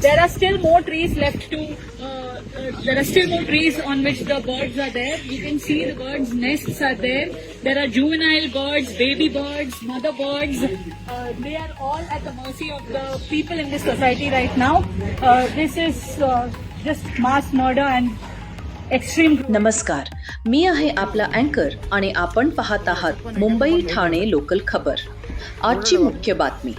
there are still more trees left to. Uh, uh, there are still more trees on which the birds are there. You can see the birds' nests are there. There are juvenile birds, baby birds, mother birds. Uh, they are all at the mercy of the people in this society right now. Uh, this is uh, just mass murder and extreme नमस्कार मी आहे आपला अँकर आणि आपण पाहत आहात Mumbai Thane local खबर आजची मुख्य बातमी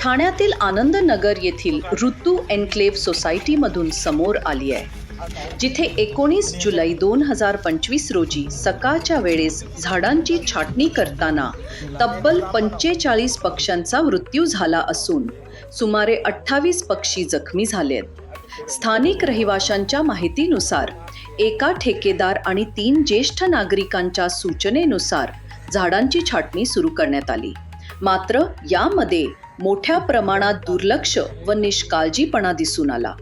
ठाण्यातील आनंदनगर येथील ऋतू एन्क्लेव्ह सोसायटीमधून समोर आली आहे जिथे एकोणीस जुलै दोन हजार पंचवीस रोजी सकाळच्या वेळेस झाडांची छाटणी करताना तब्बल पंचेचाळीस पक्ष्यांचा मृत्यू झाला असून सुमारे अठ्ठावीस पक्षी जखमी झाले आहेत. स्थानिक रहिवाशांच्या माहितीनुसार एका ठेकेदार आणि तीन ज्येष्ठ नागरिकांच्या सूचनेनुसार झाडांची छाटणी सुरू करण्यात आली. मात्र यामध्ये मोठ्या प्रमाणात दुर्लक्ष व निष्काळजीपणा दिसून आला.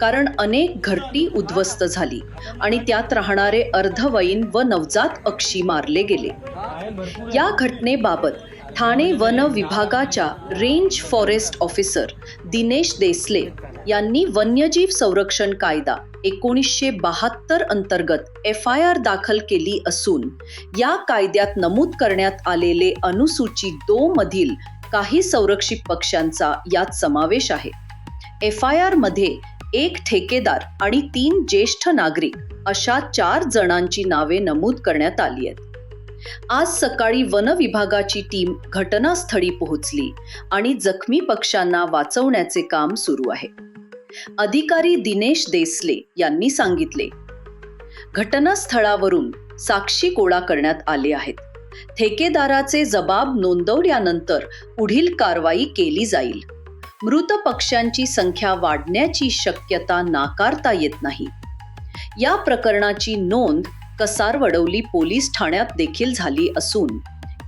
कारण अनेक घरटी उद्ध्वस्त झाली आणि त्यात राहणारे अर्धवयीन व नवजात अक्षी मारले गेले. या घटनेबाबत ठाणे वन विभागाच्या range forest officer Dinesh Desle यांनी वन्यजीव संरक्षण कायदा एकोणीसशे बहात्तर अंतर्गत एफ आय आर दाखल केली असून या कायद्यात नमूद करण्यात आलेले अनुसूची दो मधील काही संरक्षित पक्ष्यांचा यात समावेश आहे. एफ आय आरमध्ये एक ठेकेदार आणि तीन ज्येष्ठ नागरिक अशा चार जणांची नावे नमूद करण्यात आली आहेत. आज सकाळी वन विभागाची टीम घटनास्थळी पोहोचली आणि जखमी पक्ष्यांना वाचवण्याचे काम सुरू आहे. अधिकारी दिनेश देसले यांनी सांगितले. घटनास्थळावरून साक्षी गोळा करण्यात आले आहेत. ठेकेदाराचे जबाब नोंदवल्यानंतर पुढील कारवाई केली जाईल. मृत पक्ष्यांची संख्या वाढण्याची शक्यता नाकारता येत नाही. या प्रकरणाची नोंद कसारवडवली पोलीस ठाण्यात देखील झाली असून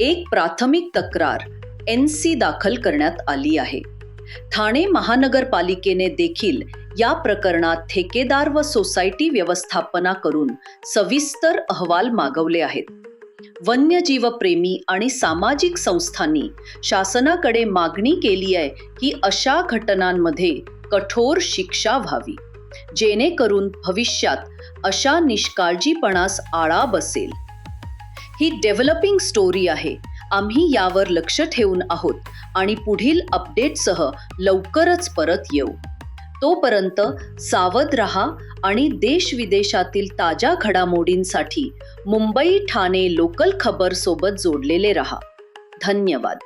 एक प्राथमिक तक्रार एन सी दाखल करण्यात आली आहे. ठाणे महानगरपालिकेने देखील या प्रकरणात ठेकेदार व सोसायटी व्यवस्थापना करून सविस्तर अहवाल मागवले आहेत. वन्यजीवप्रेमी आणि सामाजिक संस्थांनी शासनाकडे मागणी केली आहे की अशा घटनांमध्ये कठोर शिक्षा व्हावी. जेणेकरून भविष्यात अशा निष्काळजीपणास आळा बसेल. ही डेव्हलपिंग स्टोरी आहे. आम्ही यावर लक्ष ठेवून आहोत आणि पुढील अपडेटसह लवकरच परत येऊ. तोपर्यंत सावध रहा आणि देश विदेशातील ताज्या घडामोडींसाठी मुंबई ठाणे लोकल खबर सोबत जोडलेले रहा. धन्यवाद.